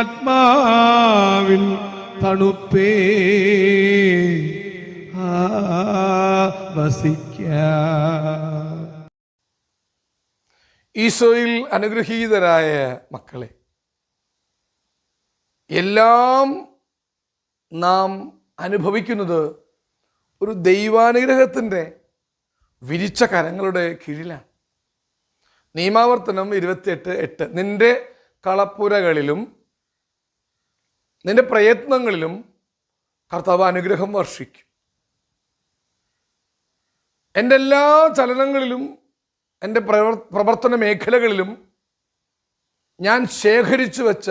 ആത്മാവിൻ തണുപ്പേ. വസിക്ക. ഈശോയിൽ അനുഗ്രഹീതരായ മക്കളെ എല്ലാം നാം അനുഭവിക്കുന്നത് ഒരു ദൈവാനുഗ്രഹത്തിന്റെ വിരിച്ച കരങ്ങളുടെ കീഴിലാണ്. നിയമാവർത്തനം ഇരുപത്തിയെട്ട് എട്ട്. നിന്റെ കളപ്പുരകളിലും നിന്റെ പ്രയത്നങ്ങളിലും കർത്താവ് അനുഗ്രഹം വർഷിക്കും. എന്റെ എല്ലാ ചലനങ്ങളിലും എന്റെ പ്രവർ പ്രവർത്തന മേഖലകളിലും ഞാൻ ശേഖരിച്ചു വെച്ച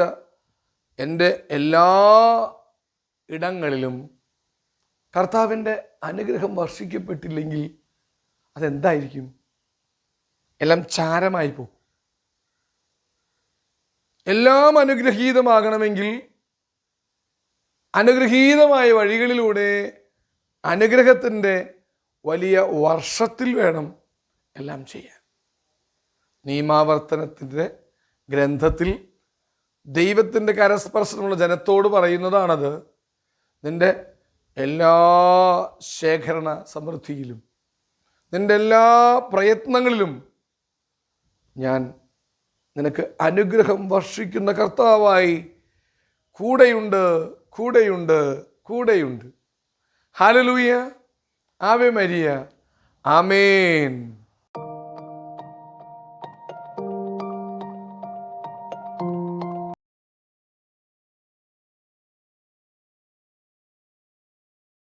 എന്റെ എല്ലാ ഇടങ്ങളിലും കർത്താവിന്റെ അനുഗ്രഹം വർഷിക്കപ്പെട്ടില്ലെങ്കിൽ അതെന്തായിരിക്കും? എല്ലാം ചാരമായി പോകും എല്ലാം അനുഗ്രഹീതമാകണമെങ്കിൽ അനുഗ്രഹീതമായ വഴികളിലൂടെ അനുഗ്രഹത്തിന്റെ വലിയ വർഷത്തിൽ വേണം എല്ലാം ചെയ്യാൻ. നിയമാവർത്തനത്തിന്റെ ഗ്രന്ഥത്തിൽ ദൈവത്തിന്റെ കരസ്പർശനമുള്ള ജനത്തോട് പറയുന്നതാണത് നിന്റെ എല്ലാ ശേഖരണ സമൃദ്ധിയിലും നിന്റെ എല്ലാ പ്രയത്നങ്ങളിലും ഞാൻ നിനക്ക് അനുഗ്രഹം വർഷിക്കുന്ന കർത്താവായി കൂടെയുണ്ട് കൂടെയുണ്ട് കൂടെയുണ്ട്. ഹാലലൂയ ആവേ മരിയ. ആമേൻ.